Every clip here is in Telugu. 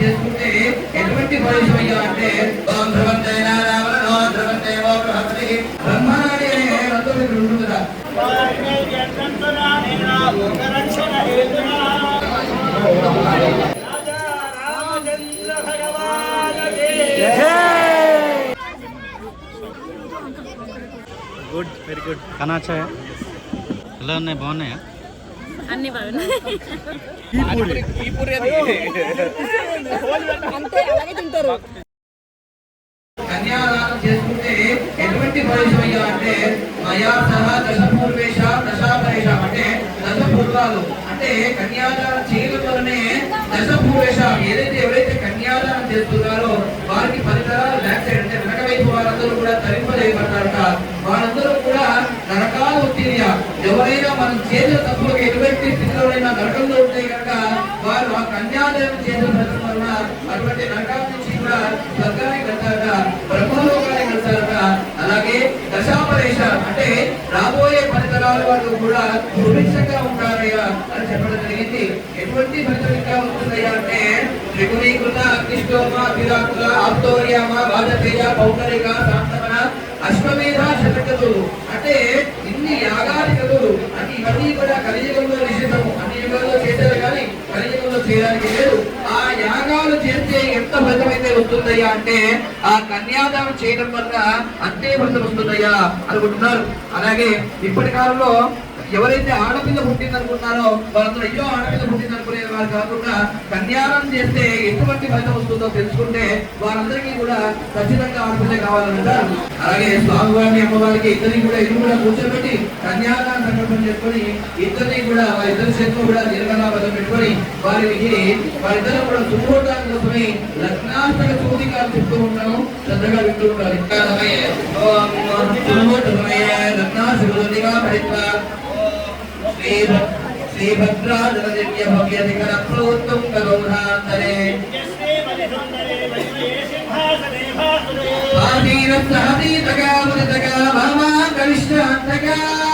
చేసుకుంటే ఎటువంటి ఫలితం అంటే ఓం ధ్రువంతైన రావణో బృహస్పతి బ్రహ్మనాడి అనే ఇక్కడ ఉంటుంది కదా గుడ్ వెరీ గుడ్ కనాచాయ ఎలా ఉన్నాయి? బాగున్నాయా? అన్ని బాగున్నాయి కన్యాదానం చేసుకుంటే ఎటువంటి ఫలితం అయ్యా అంటే మయా సహ దశ పూర్వేశ దశాపరేష అంటే అంటే కన్యాదానం చేయడం దశ పూర్వేశ ఏదైతే ఎవరైతే కన్యాదానం చేస్తున్నారో వారికి తరాలు బ్యాక్ సైడ్ అంటే వెనక వైపు వారందరూ కూడా తరింపజేయబడతారట. వారందరూ కూడా నరకాలు ఉత్తీర్య ఎవరైనా మనం చేసిన తప్పులకు ఎటువంటి స్థితిలోనైనా నరకంలో ఉంటే కనుక కన్యాదేవి ఆ చేసిన వలన అటువంటి నరకాల నుంచి కూడా స్వర్గానికి వెళ్తారట బ్రహ్మలోకానికి వెళ్తారట అలాగే దశాపరేష అంటే రాబోయే పరితరాల వాళ్ళు కూడా సుభిక్షంగా ఉంటారయ్యా అని చెప్పడం జరిగింది. ఎటువంటి ఫలితంగా ఉంటుందయ్యా అంటే త్రిగుణీకృత అగ్నిష్టోమ విరాకుల ఆప్తోర్యామ వాజపేయ పౌకరిక సాంతమన అశ్వమేధ శతకతులు అంటే వస్తుందయ్యా అంటే ఆ కన్యాదానం చేయడం వల్ల అంతే ఫలితం వస్తుందయ్యా అనుకుంటున్నారు. అలాగే ఇప్పటి కాలంలో ఎవరైతే ఆడపిల్ల పుట్టింది అనుకున్నారో వాళ్ళందరూ అయ్యో ఆడపిల్ల పుట్టింది అనుకునే వారు కాకుండా కన్యాదానం చేస్తే ఎటువంటి ఫలితం వస్తుందో తెలుసుకుంటే వారందరికీ కూడా ఖచ్చితంగా ఆడపిల్ల కావాలంటారు అలాగే స్వామివారిని అమ్మవారికి ఇద్దరిని కూడా ఇల్లు కూడా కూర్చోబెట్టి కన్యాదానం సంకల్పం చేసుకొని ఇద్దరిని కూడా వారిద్దరి చేతులు కూడా దీర్ఘనాభం పెట్టుకొని వారికి వారిద్దరు కూడా సుఖోటాన్ని కోసమై లగ్నాష్టక సూదికాలు చెప్తూ ఉంటాను శ్రద్ధగా వింటూ ఉంటారు ఇంకా సూదిగా భరిత్వా శ్రీభద్రాజలదివ్య భవ్యధికర ప్రోత్తం గౌధాంతరే ఆదీన సహదీతగా ముదితగా మామా కవిష్టాంతగా సావధాన శుభలగ్నే సావధాన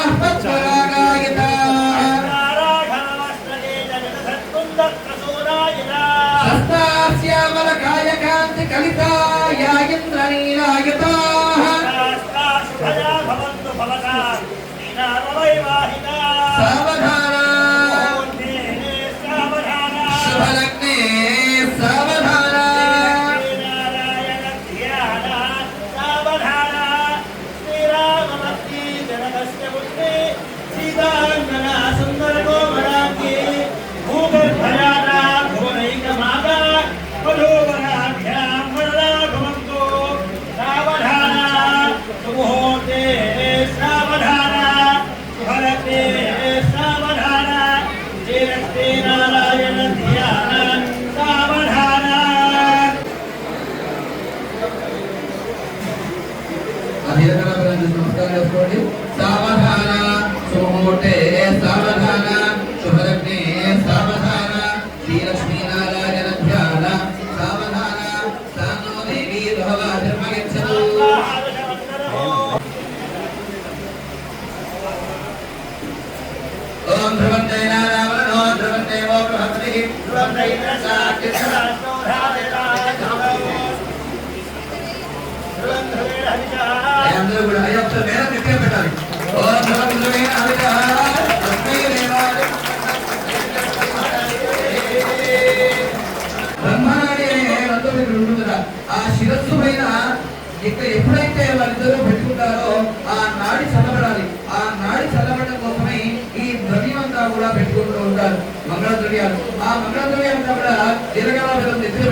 अकबर అధికారులను నమస్కారం చేసుకోండి. సావధాన సుముహూర్తే సావధాన శుభలగ్నే సావధాన శ్రీలక్ష్మీనారాయణ ధ్యాన సావధాన సానో దేవీ భవాధర్మగచ్చతు ఓం ధ్రువంతే నారావణో ధ్రువంతేవో బృహస్పతి. అందరూ కూడా అయ్యప్ప వేద నిత్యం పెట్టాలి. బ్రహ్మనాడి అనే రంధ్రం ఇక్కడ ఆ శిరస్సు పైన ఇక్కడ ఎప్పుడైతే వాళ్ళిద్దరూ పెట్టుకుంటారో ఆ నాడి చల్లబడాలి. ఆ నాడి చల్లబడడం కోసమై ఈ ద్రవ్యమంతా కూడా పెట్టుకుంటూ ఉంటారు. మంగళ ద్రవ్యాలు ఆ మంగళ ద్రవ్యం కూడా దీర్ఘకాలం నెత్తిలో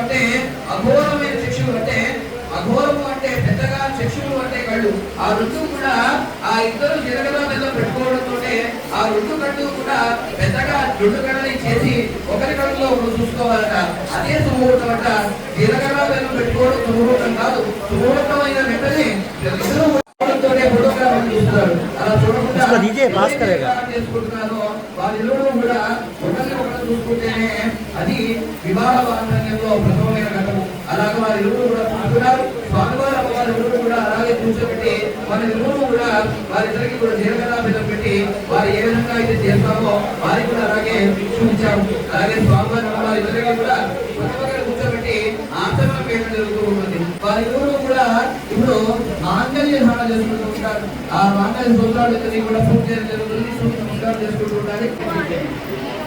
అంటే అఘోరమైన శిక్షలు అంటే అఘోరము అంటే పెద్దగా శిక్షలు అంటే కళ్ళు. ఆ రెండు కూడా ఆ ఇద్దరు జరగలో మీద పెట్టుకోవడంతోనే ఆ రెండు కళ్ళు కూడా పెద్దగా రెండు కళ్ళని చేసి ఒకరి కళ్ళలో ఒకరు చూసుకోవాలట. అదే సుమూహం అంట. జీలకర్ర పెట్టుకోవడం సుమూహం కాదు. సుమూహమైన అయిన వెంటనే ఇద్దరు వాళ్ళు అలా చూడకుండా కూడా ఒకరిని ఒకరు చూసుకుంటేనే అది వివాహ బాంధవ్యంలో ప్రథమమైన ఘట్టము అలాగే వారి ఇరువురు కూడా చూస్తున్నారు స్వామివారు అమ్మవారి ఇరువురు కూడా అలాగే కూర్చోబెట్టి మన ఇరువురు కూడా వారిద్దరికి కూడా జీలకర్ర బెల్లం పెట్టి వారు ఏ విధంగా అయితే చేస్తామో వారికి కూడా అలాగే చూపించాము అలాగే స్వామివారి అమ్మవారి ఇద్దరికి కూడా పక్కపక్కన కూర్చోబెట్టి ఆచరణ పేరు జరుగుతూ ఉంటుంది వారి ఇరువురు కూడా ఇప్పుడు మాంగళ్య ధారణ చేసుకుంటూ ఉంటారు. ఆ మాంగళ్య సూత్రాలు ఇద్దరికి కూడా పూర్తి చేయడం జరుగుతుంది. సూత్రం చేసుకుంటూ ఉండాలి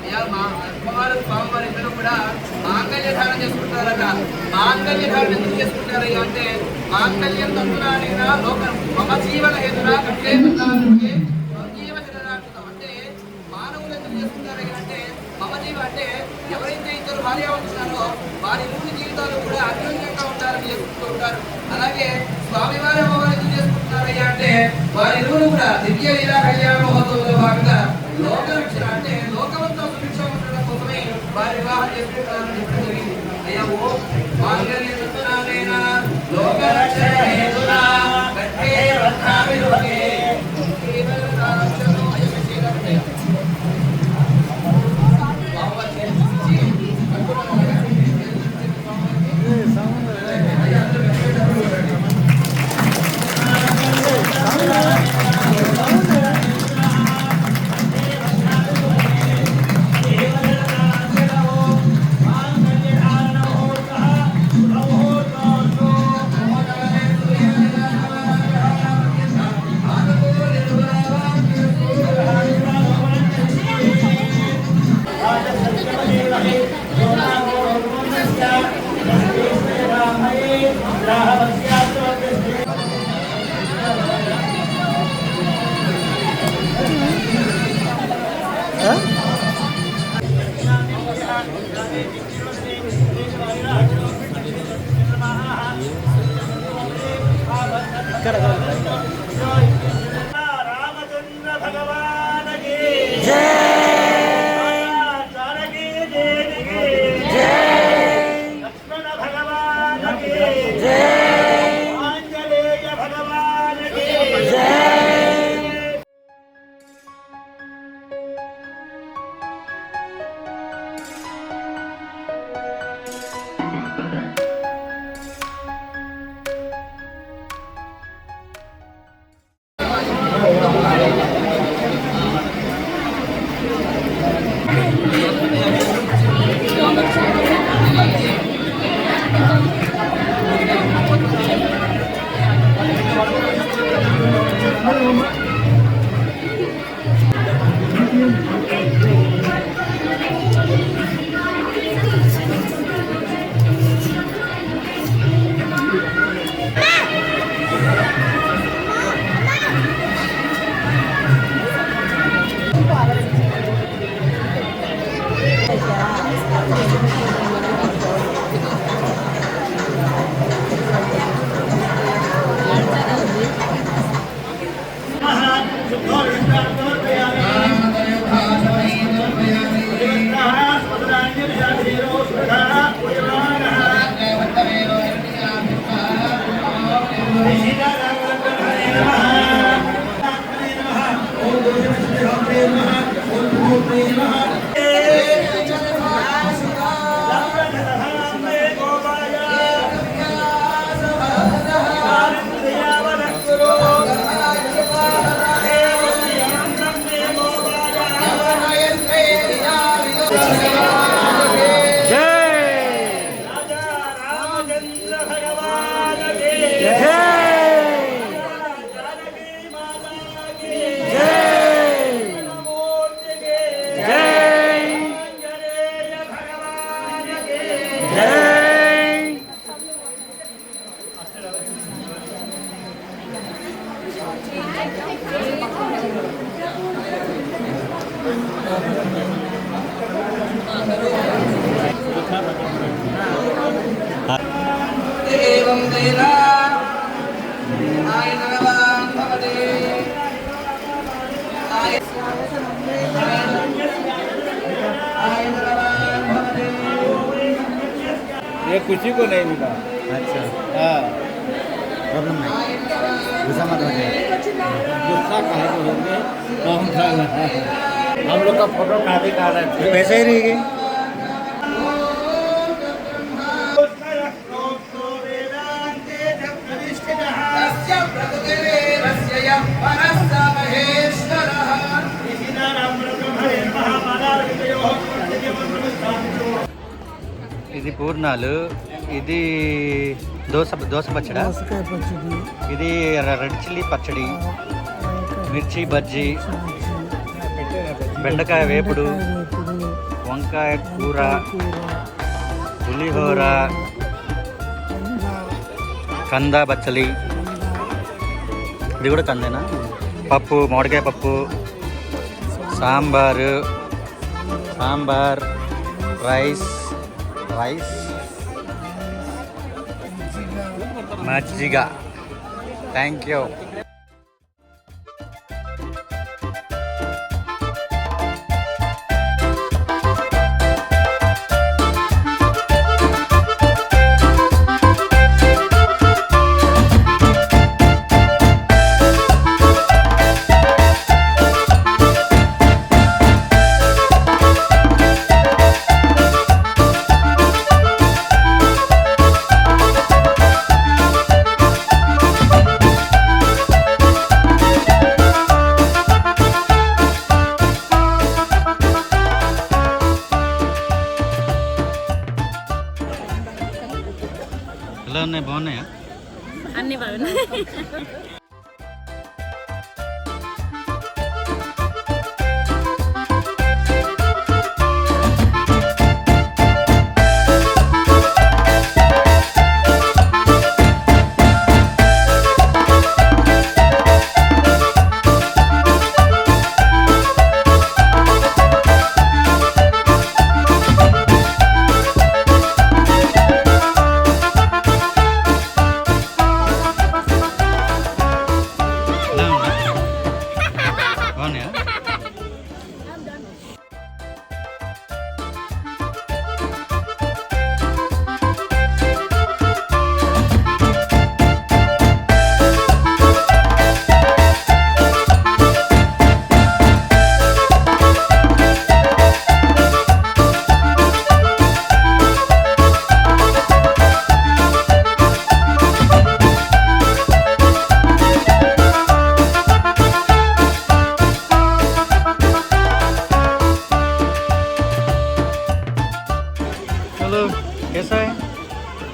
అయ్యా, మా అమ్మవారు స్వామివారు ఇద్దరు కూడా మాంగళ్య ధారణ చేసుకుంటారట మాంగళ్య ధారణ ఎందుకు చేసుకుంటారయ్యా అంటే మాంగళ్యం తంతురానిగా లోక మమ జీవన హేతురా కట్టే బంధానికి జీవ జననార్థం అంటే మానవులు ఎందుకు చేసుకుంటారయ్యా అంటే మమ జీవ అంటే ఎవరైతే ఇద్దరు భార్యావంతున్నారో వారి మూడు జీవితాలు కూడా అన్యోన్యంగా ఉంటారని చేసుకుంటూ ఉంటారు అలాగే స్వామివారి అమ్మవారు ఎందుకు చేసుకుంటున్నారయ్యా అంటే వారి ఇరువురు కూడా దివ్య లీలా కళ్యాణ మహోత్సవంలో భాగంగా లోక రక్షణ అంటే లోకమంతా సుభిక్ష ఉండడం కోసమే వారి వివాహం చేసుకుంటారని చెప్పడం జరిగింది. అయ్యా ఓ మాంగళ్యతునానేన లోక రక్షణ एवं तेन आयतनवान् भवति। आय आयतनवान् भवति ये किसी को नहीं मिला। अच्छा। हाँ। प्रॉब्लम नहीं। गुस्सा मत हो जाए गुस्सा कहे को होंगे? कौन सा हम लोग का फोटो काफी का रहे थे वैसे ही रहेगी तस्य प्रकृतिरेवस्य यः परः स महेश्वरः ఇది పూర్ణాలు ఇది దోశ దోశ పచ్చడా దోసకాయ పచ్చడి ఇది ర- రెడ్ చిల్లీ పచ్చడి మిర్చి బజ్జీ బెండకాయ వేపుడు వంకాయ కూర కూర పులిహోర కంద బచ్చలి ఇది కూడా కందేనా? పప్పు మామిడికాయ పప్పు సాంబారు సాంబార్ రైస్ రైస్ మజ్జిగ థ్యాంక్ యూ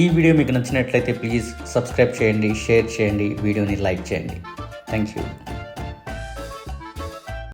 ఈ వీడియో మీకు నచ్చినట్లయితే ప్లీజ్ సబ్స్క్రైబ్ చేయండి షేర్ చేయండి వీడియోని లైక్ చేయండి. Thank you